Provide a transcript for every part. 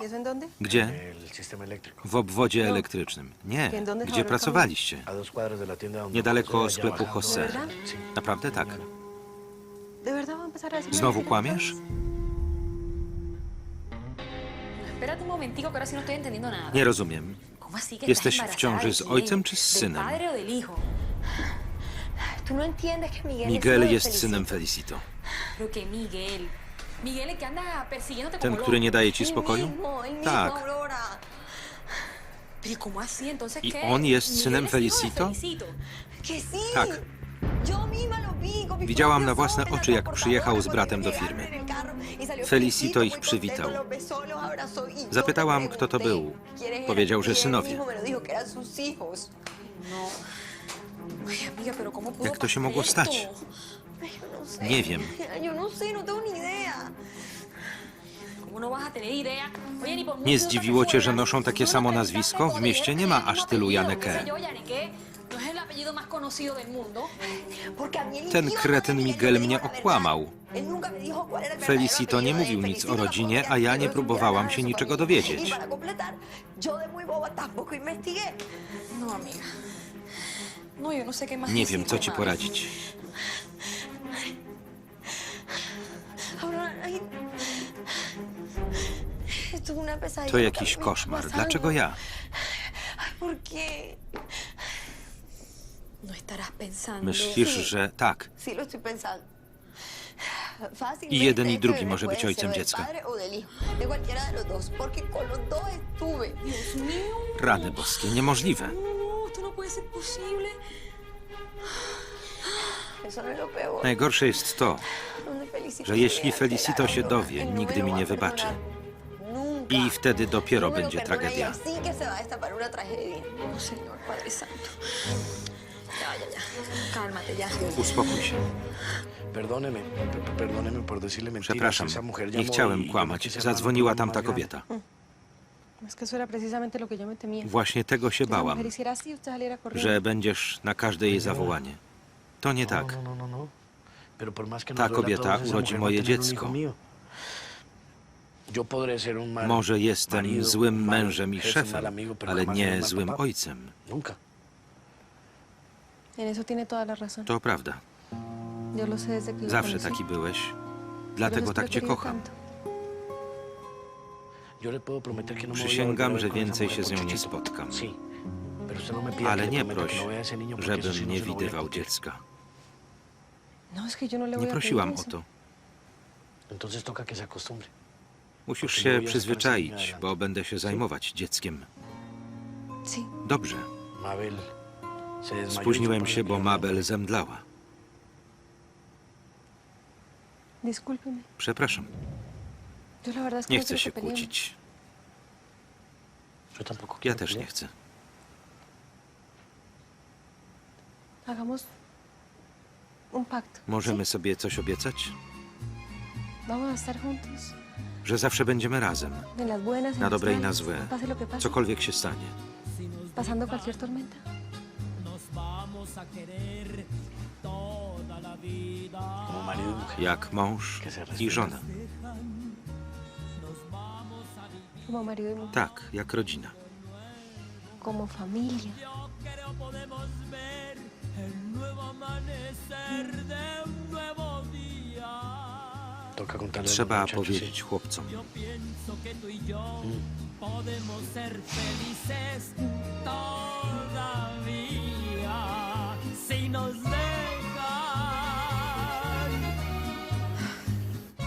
¿Y eso en dónde? Gdzie? El sistema eléctrico. W obwodzie elektrycznym. Nie. ¿Y Gdzie pracowaliście? A dos cuadras de la tienda donde Niedaleko sklepu. Sí. Naprawdę tak. ¿De verdad va a empezar a decir Znowu kłamiesz? Espérate un momentico, que ahora sí no estoy entendiendo nada. Nie rozumiem. ¿Cómo así que Jesteś estás w ciąży z embarazada de ojcem quién? czy z ¿Del synem? padre o del hijo? Tú no entiendes que Miguel, Miguel es jest synem Felicito. Pero que Miguel. Ten, który nie daje ci spokoju? Tak. Aurora. Pero ¿y cómo así? Entonces, ¿Y ¿qué? on jest synem Felicito? Tak. Widziałam na własne oczy, jak przyjechał z bratem do firmy. y Felicito ich przywitał. y yo Zapytałam, kto to był. Powiedział, że Y synowie. No. Ay, amiga, pero ¿cómo pudo Jak to się mogło stać? Nie wiem. Yo no sé, no tengo ni idea. ¿Cómo no vas a tener idea? Oye, ni por muy Nie zdziwiło cię, że noszą takie no samo nazwisko? W mieście nie ma aż tylu Janeke. ¿No es el apellido más conocido del mundo? Porque a mí el Ten idiota kretyn Miguel me mnie dijo la verdad. okłamał. Él nunca me dijo cuál era el Felicito verdadero nie apellido mówił de nic o rodzinie, a ja nie próbowałam się niczego dowiedzieć. Y para completar, yo de muy boba tampoco investigué. No, amiga. No, yo no sé qué más Nie wiem, decirte, co ci madre. poradzić. To jakiś koszmar. Dlaczego ja? No. Myślisz, że tak. I jeden, i drugi może być ojcem dziecka. Rany boskie, niemożliwe. No, no. Najgorsze jest to, że jeśli Felicito się dowie, no nigdy mi nie wybaczy. I wtedy dopiero No będzie tragedia. No. Uspokój się. Perdóneme, pe- pe- perdóneme por decirle mentiras. Przepraszam, Esa mujer nie chciałem y- kłamać. Zadzwoniła un tam ta problema más kobieta. Właśnie tego się bałam, że będziesz na każde jej zawołanie. To nie grande. tak. Ta kobieta urodzi a moje dziecko. Może jestem złym mężem i szefem, ale nie złym ojcem. To prawda. Zawsze taki byłeś. Dlatego tak cię kocham. no Przysięgam, że więcej się z nią nie spotkam. No Ale nie proś, no żebym no nie widywał dziecka. No, es que yo no le Nie prosiłam o eso. to. Entonces toca que se acostumbre. Musisz się przyzwyczaić, bo będę się zajmować dzieckiem. Sí, Dobrze. Mabel se desmayó y Spóźniłem się, bo. Mabel zemdlała. discúlpeme. Przepraszam. Yo la verdad es que Nie no chcę quiero się peleemos. kłócić. Yo tampoco Ja quiero też nie pelear. chcę. Hagamos un pacto. Możemy sobie coś obiecać? Vamos a estar juntos. Że zawsze będziemy razem. En las buenas, en Na las dobre i na malas, złe. Pase lo que pase. Cokolwiek się stanie. Pasando cualquier tormenta. Como marido y mujer. Jak mąż i żona. Como marido y mujer. Tak, jak rodzina. Como familia. Trzeba powiedzieć chłopcom.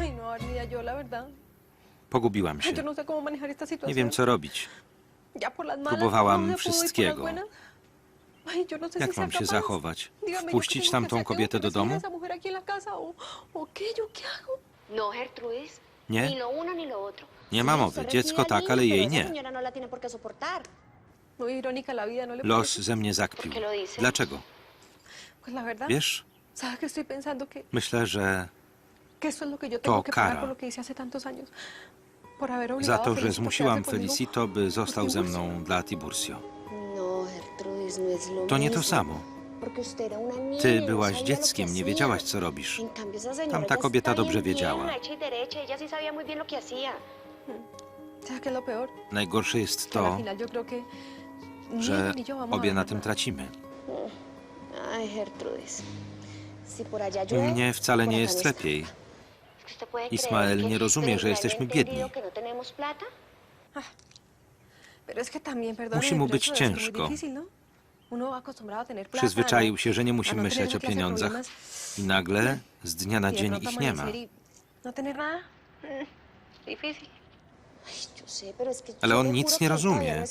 Ay, no, Arnida, yo la verdad. Pogubiłam się. Nie wiem, co robić. Próbowałam wszystkiego. Jak mam się zachować? Wpuścić tamtą kobietę do domu? No. Nie? Nie ma mowy. Dziecko tak, ale jej nie. no ¿no Los ze mnie zakpił. Dlaczego? Wiesz, ¿sabes que estoy pensando que, myślę, że pagar kara. za to, że zmusiłam Felicito, by został ze mną dla Tiburcio. To nie to samo. Ty no byłaś dzieckiem, nie wiedziałaś, co robisz. Tamta kobieta dobrze wiedziała. y. Najgorsze jest to, że obie na tym tracimy. U mnie wcale nie jest niska. lepiej. Ismael nie rozumie, że jesteśmy biedni. no perdón, Musi mu być ciężko. Przyzwyczaił się, że nie musi myśleć o pieniądzach. i nagle z dnia na dzień ich nie ma. No que Ale on nic nie rozumie.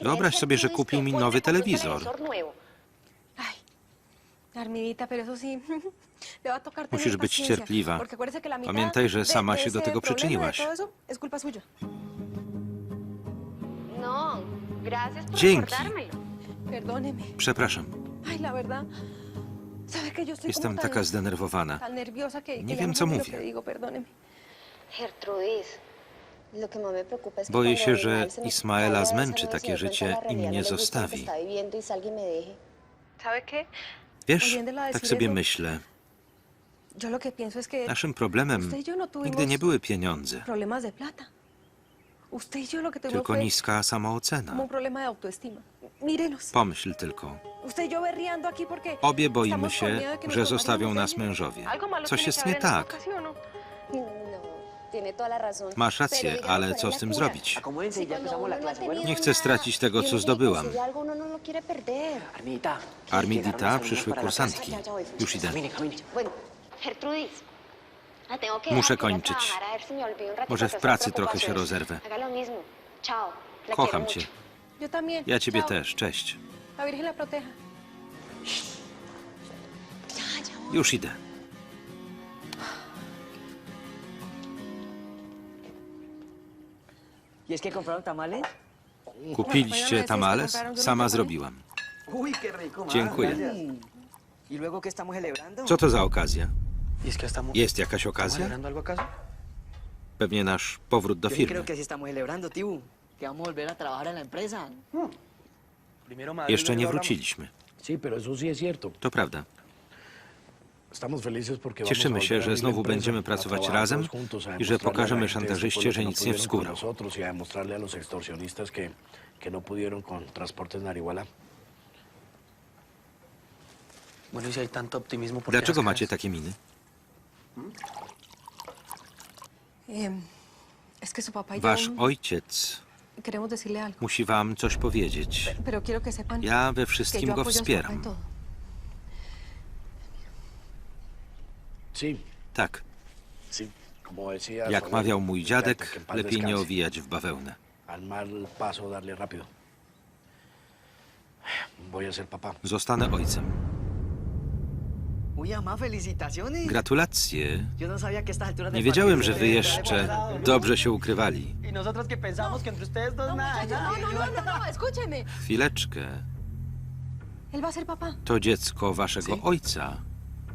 no Wyobraź sobie, że kupił mi nowy telewizor. Musisz być cierpliwa. Pamiętaj, że sama się do tego przyczyniłaś. No, gracias por Dzięki. recordármelo. Perdóneme. Przepraszam, Ay, la verdad, sabe que yo estoy jestem como tan, taka zdenerwowana. tan nerviosa que, que Nie ya wiem, no co sé mówię. que digo, perdóneme. Gertrudis, lo que más me preocupa es que Boję cuando się, że Ismael se me Ismaela caiga de esa zmęczy takie cuenta życie la i realidad, mnie no le guste lo que zostawi. está viviendo y salga y me deje. ¿Sabe qué? Wiesz, tak sobie myślę. Yo lo que pienso es que Naszym problemem y no nigdy nie były pieniądze, problemas de plata. Usted y yo lo que tuvimos tylko fue niska como samoocena. un problema de autoestima. Mírenos. Pomyśl tylko. Usted y yo berriando aquí porque Obie boimy estamos con się, miedo de que że zostawią nas mężowie. Algo malo Coś tiene jest que nie haber en esta tak. Masz rację, ale ¿cuál co z tym zrobić? Acomódense y Si ya cuando empezamos la uno no clase. Bueno, Nie chcę stracić tego, co zdobyłam. no. Armidita. Przyszły kursantki. Już idę. Camine, camine. Bueno, Gertrudis, Muszę kończyć. Może w pracy trochę się rozerwę. Kocham cię. Ja ciebie też. Cześć. Już idę. Kupiliście tamales? Sama zrobiłam. Dziękuję. ¿Y? Co to za okazja? ¿Y es que estamos, Jest jakaś okazja? Pewnie nasz powrót do firmy. Jeszcze nie wróciliśmy. To prawda. Cieszymy się, że znowu będziemy pracować razem i że pokażemy szantażyście, że no nic nie con wskórał. y no y si hay tanto optimismo, ¿por qué Dlaczego macie takie miny? Wasz ojciec musi wam coś powiedzieć. Ja we que wszystkim yo go wspieram. Tak, sí. Como decía jak mawiał mój dziadek, lepiej nie owijać w bawełnę. Al mal del Nie wiedziałem, że wy jeszcze dobrze się ukrywali. No, no, no, no, no, no. Chwileczkę. To dziecko waszego ojca,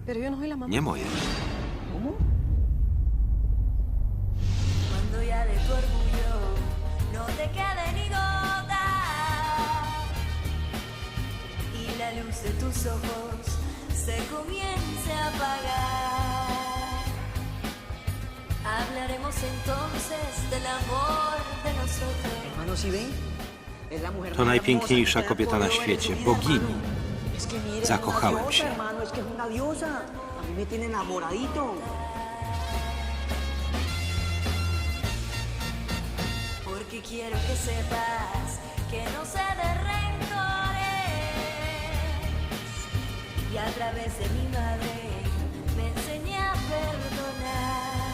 no nie moje. No y la luz de tus ojos se comience a apagar. Hablaremos entonces del amor de nosotros. Hermano, ¿sí ven? Es la mujer To más najpiękniejsza hermosa que kobieta na usted ha podido ver en świecie, su vida, bogini. hermano. Es que mire, es Zakochałem una diosa, się. hermano, es que es una diosa. A mí me tiene enamoradito. Porque quiero que sepas que no sé de Y a través de mi madre me enseñé a perdonar.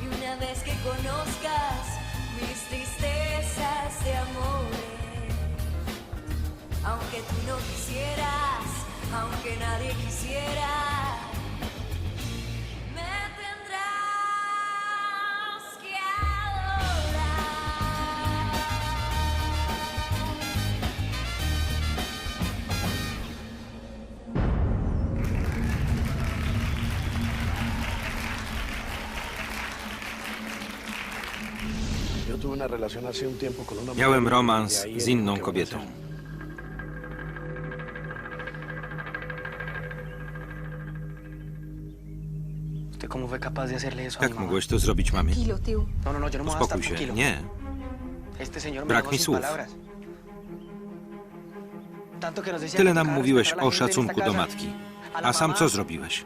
Y una vez que conozcas mis tristezas de amores, aunque tú no quisieras, aunque nadie quisiera. Miałem y romans ahí z inną kobietą. hacer. ¿Usted cómo fue capaz de hacerle eso a mi Jak mogłeś to zrobić mamie? No, no, no, Uspokój się. Nie. Brak mi słów. Tyle nam mówiłeś o szacunku do matki. a la A sam co zrobiłeś?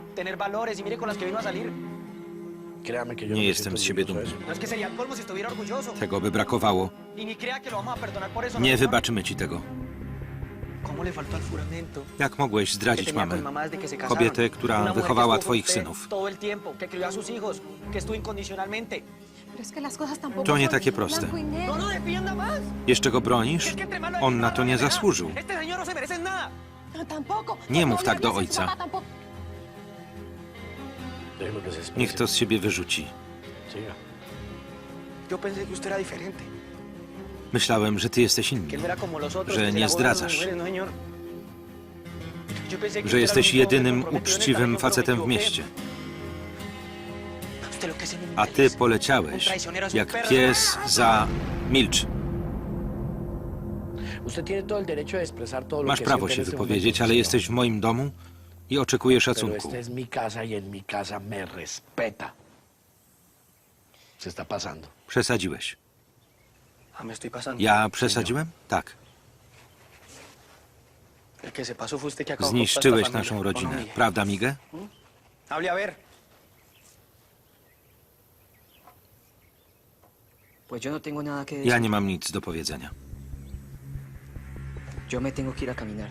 Nie no jestem z siebie dumny. No orgulloso. Tego by brakowało. Y eso. Nie no, wybaczymy ci tego. Jak mogłeś zdradzić mamę? Kobietę, która wychowała twoich synów. To nie takie proste. y negro. No, no. Jeszcze go bronisz? On na to nie zasłużył. No. No. Nie mów No, tak do no, ojca. Niech to z siebie wyrzuci. Myślałem, że ty jesteś inny. Że nie zdradzasz. no, Że jesteś jedynym uczciwym facetem w mieście. A ty poleciałeś jak pies za... Milcz. Masz prawo się wypowiedzieć, ale jesteś w moim domu i oczekuję szacunku. y. Przesadziłeś. Ja przesadziłem? Tak. Zniszczyłeś naszą ¿O no, rodzinę. Miguel? Prawda. Pues yo no. Ja nie mam nic do powiedzenia.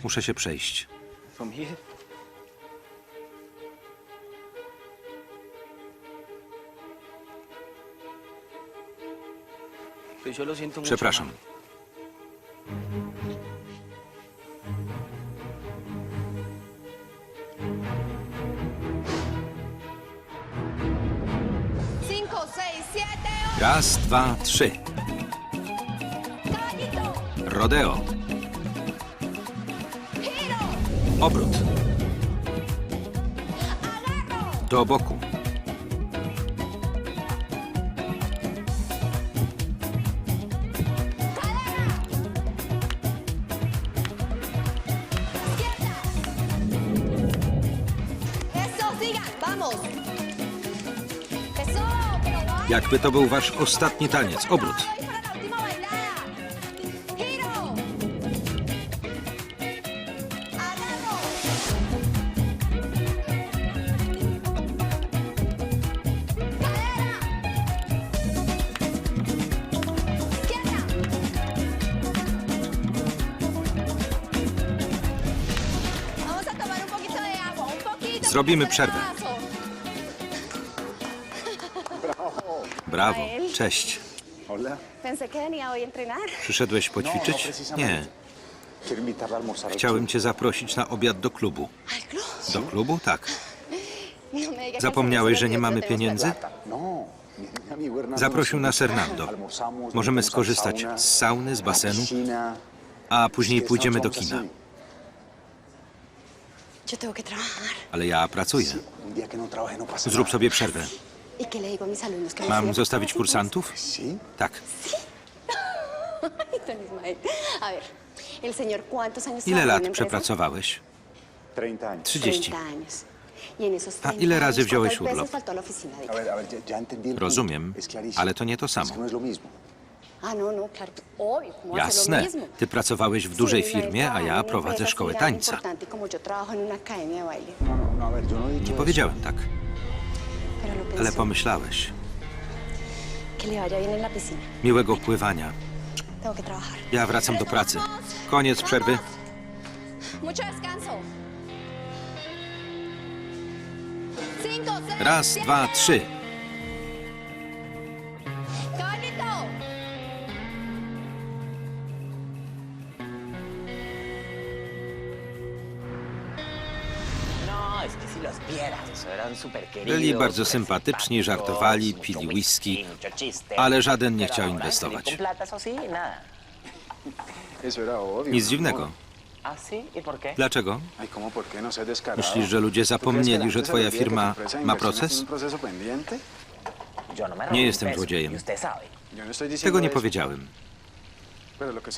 Muszę się przejść. Przepraszam. mami. Cinco, seis, siete, ocho. Raz, dwa, trzy. Rodeo. Obrót. Agarro. Do boku. Jakby to był wasz ostatni taniec. Obrót. Ahí para Brawo. Cześć. Przyszedłeś poćwiczyć? Nie. Chciałem cię zaprosić na obiad do klubu. Do klubu? Tak. No Zapomniałeś, że nie mamy pieniędzy? Zaprosił nas Hernando. Możemy skorzystać z sauny, z basenu, a później pójdziemy do kina. Ale ja pracuję. Zrób sobie przerwę. ¿Y qué le digo a mis alumnos que me Mam zostawić kursantów? Tak. Ay, don Ismael. A ver, el señor, ¿cuántos años Ile lat przepracowałeś? 30. 30 años. Y A 30 ile razy wziąłeś ¿cuántas urlop? Rozumiem, ale to nie to samo. Ah, no, no, claro. Obvio, ¿cómo va a ser lo Jasne. Ty pracowałeś w dużej firmie, a ja prowadzę szkołę tańca. Nie powiedziałem tak, ale pomyślałeś. Miłego pływania. Ja wracam do pracy. Koniec przerwy. Raz, dwa, trzy. Byli bardzo sympatyczni, żartowali, pili whisky, ale żaden nie chciał inwestować. Nic dziwnego. ¿Ah? ¿Y? Dlaczego? Myślisz, że ludzie zapomnieli, że twoja firma ma proces? No Nie jestem złodziejem. Y. Tego nie powiedziałem.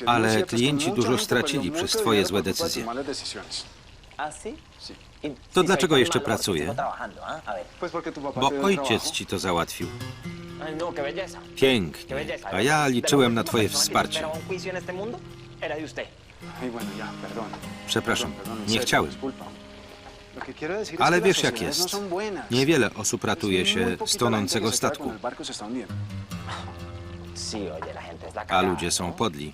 Ale klienci dużo stracili przez twoje złe decyzje. To dlaczego jeszcze pracuję? Bo ojciec ci to załatwił. Pięknie. A ja liczyłem na twoje wsparcie. Przepraszam, nie chciałem. Ale wiesz jak jest. Niewiele osób ratuje się z tonącego statku. A ludzie są podli.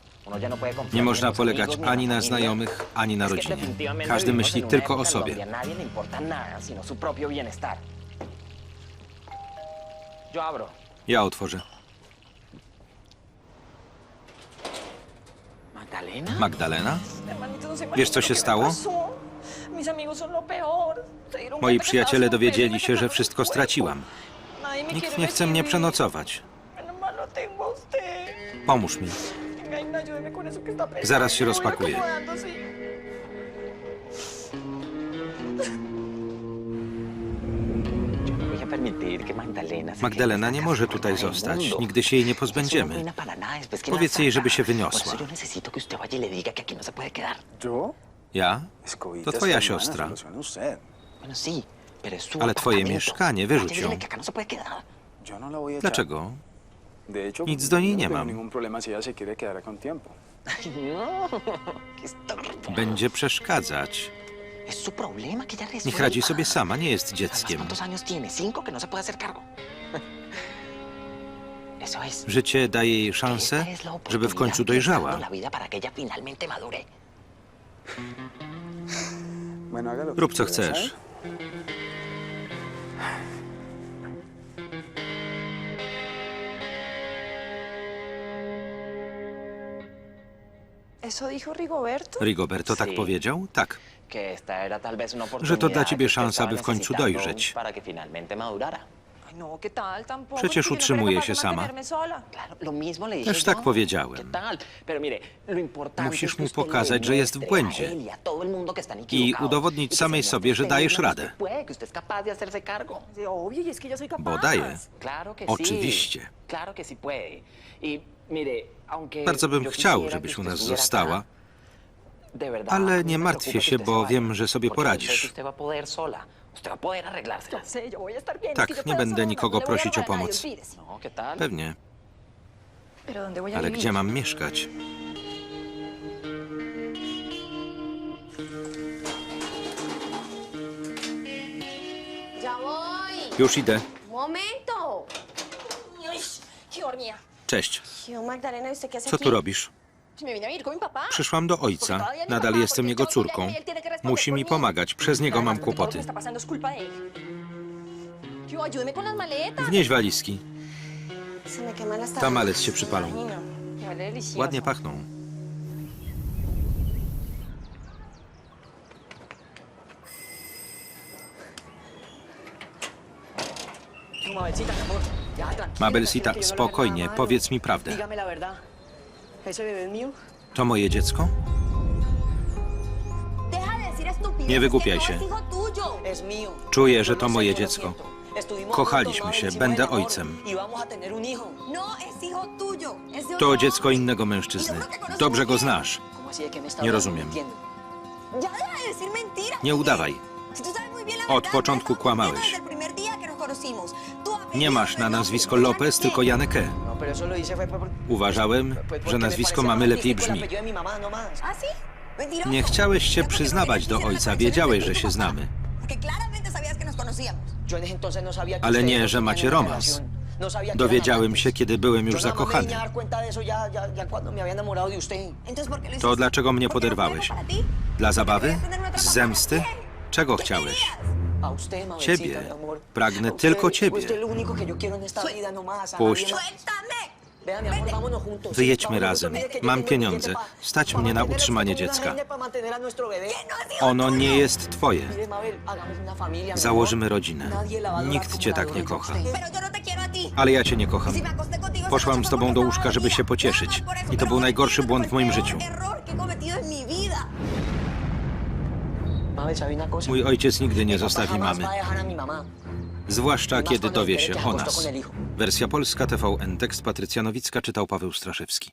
Nie można polegać ani na znajomych, ani na rodzinie. Każdy myśli tylko o sobie. Ja otworzę. Magdalena? Wiesz, co się stało? Moi przyjaciele dowiedzieli się, że wszystko straciłam. Nikt nie chce mnie przenocować. Pomóż mi. Zaraz się rozpakuję. Magdalena nie może tutaj zostać. Nigdy się jej nie pozbędziemy. Powiedz jej, żeby się wyniosła. Ja? To twoja siostra. Ale twoje mieszkanie wyrzuć ją. Dlaczego? Nic do niej nie mam. Będzie przeszkadzać. Niech radzi sobie sama, nie jest dzieckiem. Życie daje jej szansę, żeby w końcu dojrzała. Rób co chcesz. Eso dijo Rigoberto? Rigoberto tak powiedział? Tak. Że to da ciebie szansa, by w końcu dojrzeć. Przecież utrzymuje się sama. Też tak powiedziałem. Musisz mu pokazać, że jest w błędzie i udowodnić samej sobie, że dajesz radę. Bo daję. Oczywiście. Bardzo bym chciał, żebyś u nas została, ale nie martwię się, bo wiem, że sobie poradzisz. Tak, nie będę nikogo prosić o pomoc. Pewnie. Ale gdzie mam mieszkać? Już idę. Cześć. Co tu robisz? Przyszłam do ojca. Nadal jestem jego córką. Musi mi pomagać. Przez niego mam kłopoty. Wnieś walizki. Tamalec się przypalą. Ładnie pachną. Mabelcita, spokojnie, powiedz mi prawdę. To moje dziecko? Nie wygłupiaj się. Czuję, że to moje dziecko. Kochaliśmy się, będę ojcem. To dziecko innego mężczyzny. Dobrze go znasz. Nie rozumiem. Nie udawaj. Od początku kłamałeś. Nie masz na nazwisko Lopez, tylko Janeke. Uważałem, że nazwisko mamy lepiej brzmi. Nie chciałeś się przyznawać do ojca, wiedziałeś, że się znamy. Ale nie, że macie romans. Dowiedziałem się, kiedy byłem już zakochany. To dlaczego mnie poderwałeś? Dla zabawy? Z zemsty? Czego chciałeś? Ciebie. Pragnę tylko ciebie. Puść. Wyjedźmy razem. Mam pieniądze. Stać mnie na utrzymanie dziecka. Ono nie jest twoje. Założymy rodzinę. Nikt cię tak nie kocha. Ale ja cię nie kocham. Poszłam z tobą do łóżka, żeby się pocieszyć. I to był najgorszy błąd w moim życiu. Mój ojciec nigdy nie zostawi mamy, zwłaszcza kiedy dowie się o nas. Wersja polska TVN, tekst Patrycja Nowicka, czytał Paweł Straszewski.